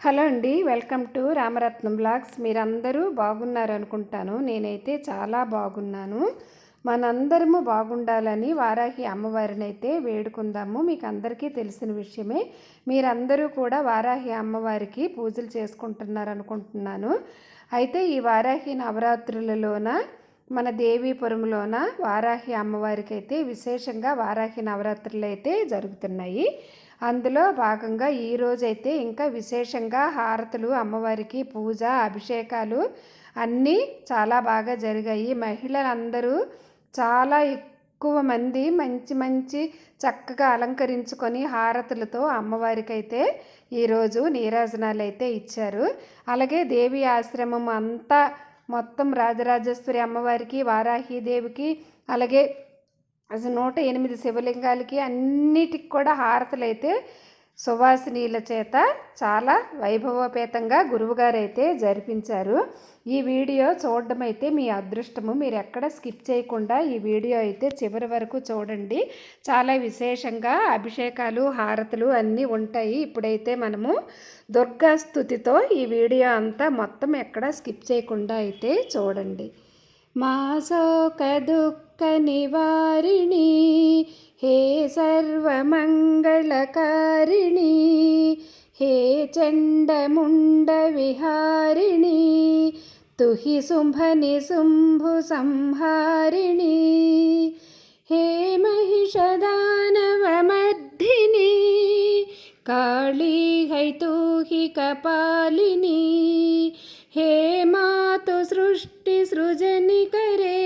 Hello అండి welcome to Ramaratnam blogs. మీరందరూ బాగున్నారు అనుకుంటాను నేనైతే చాలా బాగున్నాను. మనందరము బాగుండాలని వారాహి అమ్మవారిని అయితే వేడుకుందాము. మీకు అందరికీ తెలిసిన విషయమే మీరందరూ కూడా వారాహి అమ్మవారికి పూజలు చేసుకుంటున్నారు అనుకుంటున్నాను అయితే ఈ వారాహి నవరాత్రులలోన మన దేవీపురంలోన వారాహి అమ్మవారికి అయితే విశేషంగా వారాహి నవరాత్రులు అయితే జరుగుతున్నాయి. అందులో భాగంగా ఈరోజైతే ఇంకా విశేషంగా హారతులు అమ్మవారికి పూజ అభిషేకాలు అన్నీ చాలా బాగా జరిగాయి. మహిళలందరూ చాలా ఎక్కువ మంది మంచి మంచి చక్కగా అలంకరించుకొని హారతులతో అమ్మవారికి అయితే ఈరోజు నీరాజనాలు అయితే ఇచ్చారు. అలాగే దేవి ఆశ్రమం అంతా మొత్తం రాజరాజేశ్వరి అమ్మవారికి వారాహిదేవికి అలాగే అసలు నూట ఎనిమిది శివలింగాలకి అన్నిటికి కూడా హారతులు అయితే సువాసినీల చేత చాలా వైభవోపేతంగా గురువుగారైతే జరిపించారు. ఈ వీడియో చూడడం అయితే మీ అదృష్టము. మీరు ఎక్కడ స్కిప్ చేయకుండా ఈ వీడియో అయితే చివరి వరకు చూడండి. చాలా విశేషంగా అభిషేకాలు హారతులు అన్నీ ఉంటాయి. ఇప్పుడైతే మనము దుర్గా స్థుతితో ఈ వీడియో అంతా మొత్తం ఎక్కడ స్కిప్ చేయకుండా అయితే చూడండి. మాసోక దుఃఖ నివారిణి हे सर्वमङ्गलकारिणि हे चण्डमुण्डविहारिणि तु हि शुम्भनि शुम्भुसंहारिणि हे महिष दानवमर्धिनी कालीहैतुहि कपालिनी हे मातु मातुसृष्टिसृजनिकरे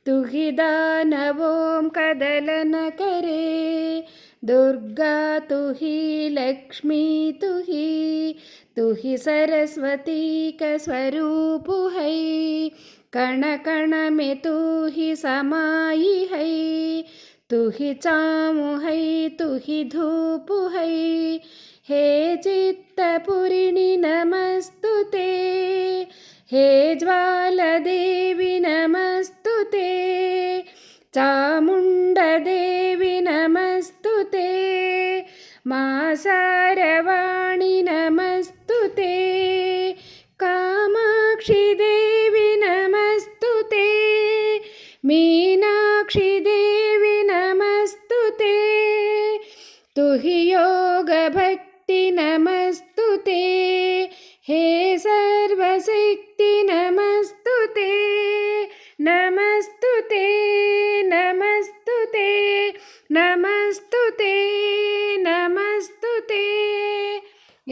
करे तु हि दानवों कदलन करे दुर्गा तु हि लक्ष्मी तु हि तु हि सरस्वती कसवरूपु है कण कण में तू ही समाई है तू ही चामु है तू ही धूप है हे चित्तपुरिणि नमस्तुते हे ज्वालदेवि हि योगभक्ति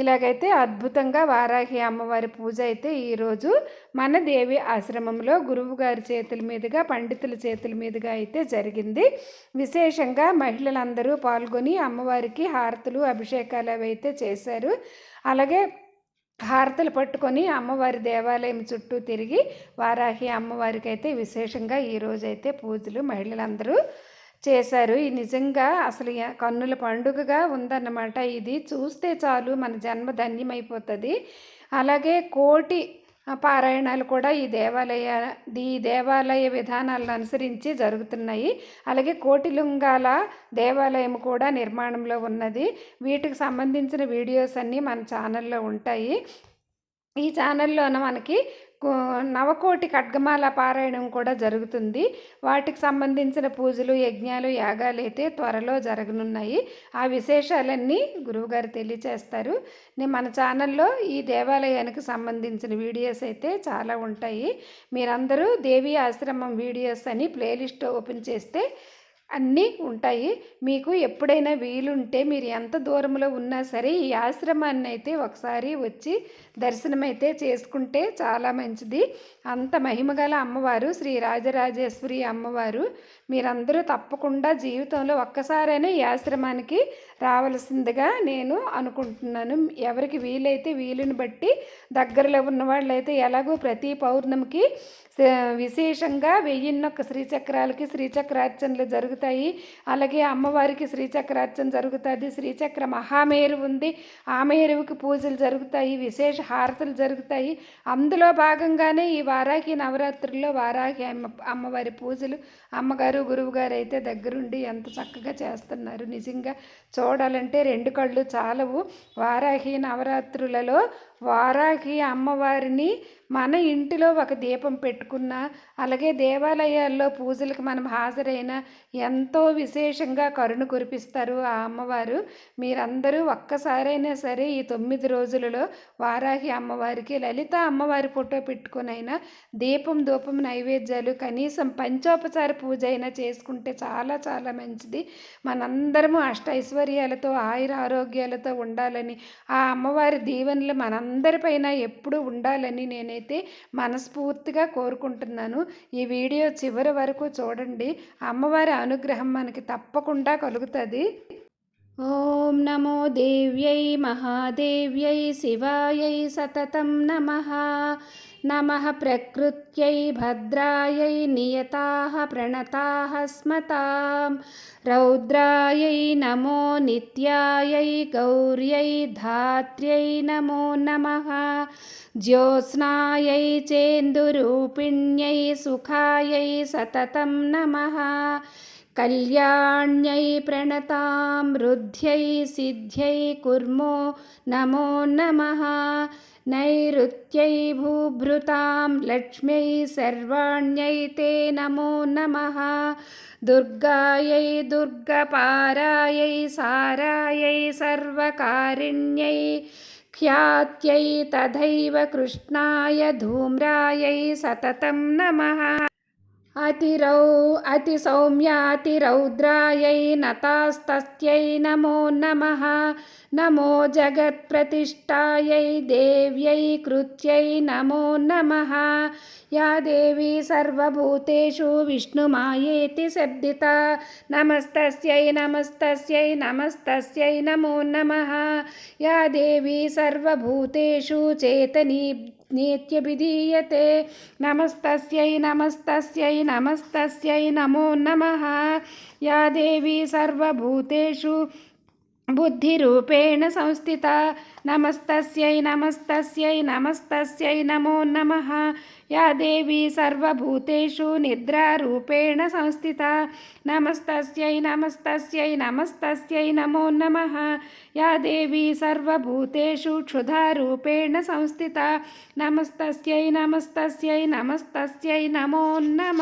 ఇలాగైతే అద్భుతంగా వారాహి అమ్మవారి పూజ అయితే ఈరోజు మన దేవి ఆశ్రమంలో గురువు గారి చేతుల మీదుగా పండితుల చేతుల మీదుగా అయితే జరిగింది. విశేషంగా మహిళలందరూ పాల్గొని అమ్మవారికి హారతులు అభిషేకాలు అవి అయితే చేశారు. అలాగే హారతలు పట్టుకొని అమ్మవారి దేవాలయం చుట్టూ తిరిగి వారాహి అమ్మవారికి అయితే విశేషంగా ఈరోజైతే పూజలు మహిళలందరూ చేశారు. ఈ నిజంగా అసలు కన్నుల పండుగగా ఉందన్నమాట ఇది. చూస్తే చాలు మన జన్మ ధన్యమైపోతుంది. అలాగే కోటి పారాయణాలు కూడా ఈ దేవాలయ ఈ దేవాలయ విధానాలను అనుసరించి జరుగుతున్నాయి. అలాగే కోటిలింగాల దేవాలయం కూడా నిర్మాణంలో ఉన్నది. వీటికి సంబంధించిన వీడియోస్ అన్నీ మన ఛానల్లో ఉంటాయి. ఈ ఛానల్లోన మనకి నవకోటి ఖడ్గమాల పారాయణం కూడా జరుగుతుంది. వాటికి సంబంధించిన పూజలు యజ్ఞాలు యాగాలు అయితే త్వరలో జరగనున్నాయి. ఆ విశేషాలన్నీ గురువుగారు తెలియచేస్తారు. నేను మన ఛానల్లో ఈ దేవాలయానికి సంబంధించిన వీడియోస్ అయితే చాలా ఉంటాయి. మీరందరూ దేవీ ఆశ్రమం వీడియోస్ అని ప్లేలిస్ట్ ఓపెన్ చేస్తే అన్నీ ఉంటాయి. మీకు ఎప్పుడైనా వీలుంటే మీరు ఎంత దూరంలో ఉన్నా సరే ఈ ఆశ్రమాన్ని అయితే ఒకసారి వచ్చి దర్శనం అయితే చేసుకుంటే చాలా మంచిది. అంత మహిమగల అమ్మవారు శ్రీ రాజరాజేశ్వరి అమ్మవారు. మీరందరూ తప్పకుండా జీవితంలో ఒక్కసారైనా ఈ ఆశ్రమానికి రావలసిందిగా నేను అనుకుంటున్నాను. ఎవరికి వీలైతే వీలుని బట్టి దగ్గరలో ఉన్న వాళ్ళైతే ఎలాగో ప్రతి పౌర్ణమికి విశేషంగా వెయ్యిన్నొక్క శ్రీచక్రాలకి శ్రీచక్రార్చనలు జరుగుతాయి. అలాగే అమ్మవారికి శ్రీచక్రార్చన జరుగుతుంది. శ్రీచక్ర మహామేరు ఉంది. ఆ మేరువుకి పూజలు జరుగుతాయి. విశేష హారతులు జరుగుతాయి. అందులో భాగంగానే ఈ వారాహి నవరాత్రుల్లో వారాహి అమ్మ అమ్మవారి పూజలు. అమ్మగారు గురువుగారు అయితే దగ్గరుండి ఎంత చక్కగా చేస్తున్నారు. నిజంగా చూ చూడాలంటే రెండు కళ్ళు చాలవు. వారాహి నవరాత్రులలో వారాహి అమ్మవారిని మన ఇంటిలో ఒక దీపం పెట్టుకున్న అలాగే దేవాలయాల్లో పూజలకు మనం హాజరైన ఎంతో విశేషంగా కరుణ కురిపిస్తారు ఆ అమ్మవారు. మీరందరూ ఒక్కసారైనా సరే ఈ తొమ్మిది రోజులలో వారాహి అమ్మవారికి లలిత అమ్మవారి ఫోటో పెట్టుకునైనా దీపం ధూపం నైవేద్యాలు కనీసం పంచోపచార పూజ అయినా చేసుకుంటే చాలా చాలా మంచిది. మనందరము అష్ట ఐశ్వర్యాలతో ఆయుర ఆరోగ్యాలతో ఉండాలని ఆ అమ్మవారి దీవెనలు మనందరిపైన ఎప్పుడూ ఉండాలని నేను అయితే మనస్ఫూర్తిగా కోరుకుంటున్నాను. ఈ వీడియో చివరి వరకు చూడండి. అమ్మవారి అనుగ్రహం మనకి తప్పకుండా కలుగుతుంది. ఓం నమో దేవ్యై మహాదేవ్యై శివాయై సతతం నమ. नमः प्रकृत्यै भद्रायै नियताः प्रणताः स्मतां रौद्रायै नमो नित्यायै गौर्यै धात्र्यै नमो नमः ज्योत्स्नायै चेन्दुरूपिण्यै सुखायै सततं नमः कल्याण्यै प्रणतां रुद्ध्यै सिद्ध्यै कुर्मो नमो नमः नैऋत्यै भूभृतां लक्ष्म्यै सर्वाण्यै ते नमो नमः दुर्गायै दुर्गपारायै सारायै सर्वकारिण्यै ख्यात्यै तथैव कृष्णाय धूम्रायै सततं नमः అతిరౌ అతి సౌమ్యాతిరౌద్రాయై నతాస్తస్యై నమో నమ నమో జగత్ప్రతిష్టాయై దేవ్యై కృత్యై నమో నమ యా దేవీ సర్వభూతేషు విష్ణుమాయేతి శబ్దిత నమస్తస్యై నమస్తస్యై నమస్తస్యై నమో నమ యా దేవీ సర్వభూతేషు చేతనీ नित्यभिधीयते नमस्तस्यै नमस्तस्यै नमस्तस्यै नमो नमः। या देवी सर्वभूतेषु బుద్ధిరూపేణ సంస్థిత నమస్తస్యై నమస్తస్యై నమస్తస్యై నమో నమ యా దేవి సర్వభూతేషు నిద్రారూపేణ సంస్థిత నమస్తస్యై నమస్తస్యై నమస్తస్యై నమో నమ యా దేవి సర్వభూతేషు క్షుధారూపేణ సంస్థిత నమస్తస్యై నమస్తస్యై నమస్తస్యై నమో నమ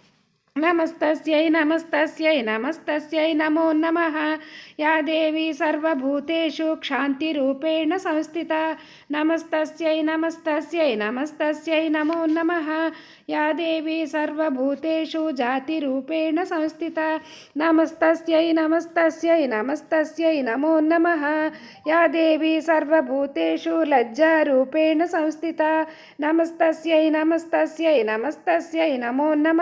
నమస్తస్యై నమస్తస్యై నమస్తస్యై నమో నమ. యా దేవి సర్వభూతేషు క్షాంతిరూపేణ సంస్థిత. నమస్తస్యై నమస్తస్యై నమస్తస్యై నమో నమ. యా దేవి సర్వభూతేషు జాతిరూపేణ సంస్థిత. నమస్తస్యై నమస్తస్యై నమస్తస్యై నమో నమ. యా దేవి సర్వభూతేషు లజ్జారూపేణ సంస్థిత. నమస్తస్యై నమస్తస్యై నమస్తస్యై నమో నమ.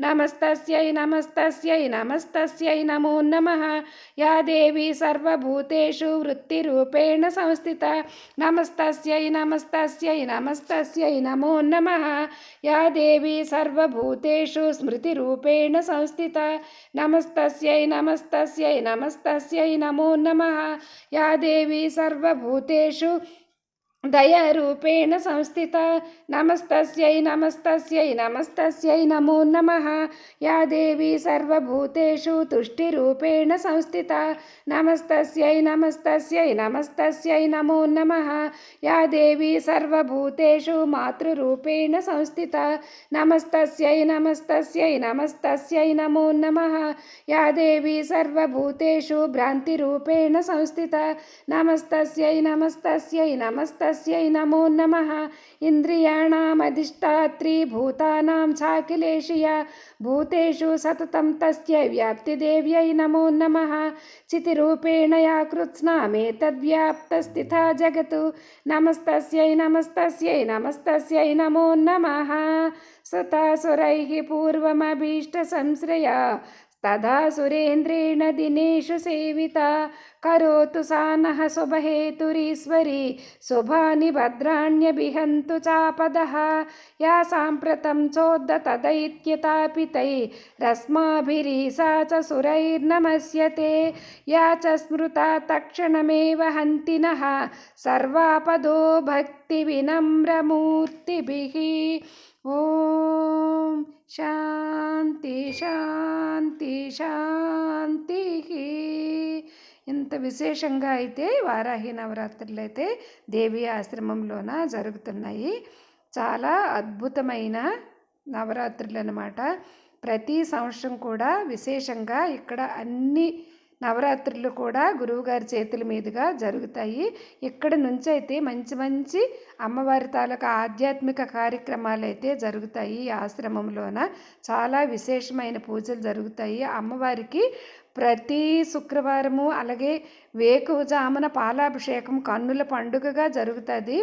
నమస్తస్యై నమస్తస్యై నమస్తస్యై నమో నమ యా దేవి సర్వభూతేషు వృత్తిరూపేణ సంస్థిత నమస్తస్యై నమస్తస్యై నమస్తస్యై నమో నమ యా దేవి సర్వభూతేషు స్మృతిరూపేణ సంస్థిత నమస్తస్యై నమస్తస్యై నమస్తస్యై నమో నమ యా దేవి సర్వభూతేషు దయారూపేణ సంస్థిత నమస్తస్యై నమస్తస్యై నమస్తస్యై నమో నమ. యా దేవి సర్వభూతేషు తుష్టిరూపేణ సంస్థిత నమస్తస్యై నమస్తస్యై నమస్తస్యై నమో నమ. యా దేవి సర్వభూతేషు మాతృరూపేణ సంస్థిత నమస్తస్యై నమస్తస్యై నమస్తస్యై నమో నమ. యా దేవి సర్వభూతేషు భ్రాంతిరూపేణ సంస్థిత నమస్తస్యై నమస్తస్యై నమస్తస్యై तस्यै नमो नमः इन्द्रियाणामधिष्ठात्री भूतानां चाखिलेशिया भूतेषु सततं तस्य व्याप्तिदेव्यै नमो नमः चितिरूपेण या कृत्स्नामेतद्व्याप्तस्थिता जगतु नमस्तस्यै नमस्तस्यै नमस्तस्यै नमो नमः सुतासुरैः पूर्वमभीष्टसंश्रया तदा सुरेन्द्रेण दिनेषु सेविता करोतु सा नः शुभहेतुरीश्वरी शुभानि भद्राण्यभिहन्तु चापदः या साम्प्रतं चोद्दतदैत्यतापितैरस्माभिरीसा च सुरैर्नमस्यते या च स्मृता तक्षणमेव हन्ति नः सर्वापदो भक्तिविनम्रमूर्तिभिः ఓం శాంతి శాంతి శాంతి ఇంత విశేషంగా అయితే వారాహి నవరాత్రులు అయితే దేవి ఆశ్రమంలోన జరుగుతున్నాయి. చాలా అద్భుతమైన నవరాత్రులు అనమాట ప్రతి సంవత్సరం కూడా విశేషంగా ఇక్కడ అన్ని నవరాత్రులు కూడా గురువుగారి చేతుల మీదుగా జరుగుతాయి. ఇక్కడ నుంచి అయితే మంచి మంచి అమ్మవారి తాలూకా ఆధ్యాత్మిక కార్యక్రమాలు అయితే జరుగుతాయి ఈ ఆశ్రమంలోన. చాలా విశేషమైన పూజలు జరుగుతాయి. అమ్మవారికి ప్రతి శుక్రవారము అలాగే వేకువజామున పాలాభిషేకం కన్నుల పండుగగా జరుగుతుంది.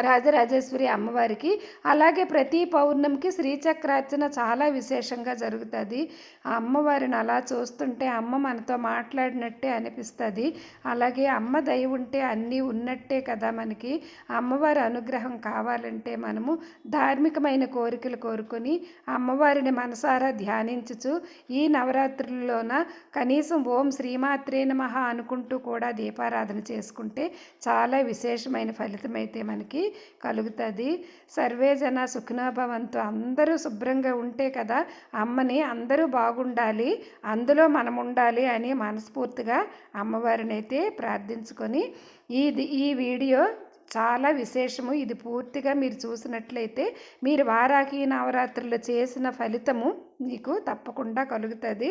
రాజరాజేశ్వరి అమ్మవారికి. అలాగే ప్రతి పౌర్ణమికి శ్రీచక్రార్చన చాలా విశేషంగా జరుగుతుంది. ఆ అమ్మవారిని అలా చూస్తుంటే అమ్మ మనతో మాట్లాడినట్టే అనిపిస్తుంది. అలాగే అమ్మ దయ ఉంటే అన్నీ ఉన్నట్టే కదా మనకి. అమ్మవారి అనుగ్రహం కావాలంటే మనము ధార్మికమైన కోరికలు కోరుకొని అమ్మవారిని మనసారా ధ్యానించుచు ఈ నవరాత్రుల్లోన కనీసం ఓం శ్రీమాత్రే నమ అనుకుంటూ కూడా దీపారాధన చేసుకుంటే చాలా విశేషమైన ఫలితం అయితే మనకి కలుగుతుంది. సర్వే జన సుఖనాభవంతు అందరూ శుభ్రంగా ఉంటే కదా అమ్మని అందరూ బాగుండాలి. అందులో మనం ఉండాలి అని మనస్ఫూర్తిగా అమ్మవారిని అయితే ప్రార్థించుకొని ఇది ఈ వీడియో చాలా విశేషము. ఇది పూర్తిగా మీరు చూసినట్లయితే మీరు వారాకి నవరాత్రులు చేసిన ఫలితము మీకు తప్పకుండా కలుగుతుంది.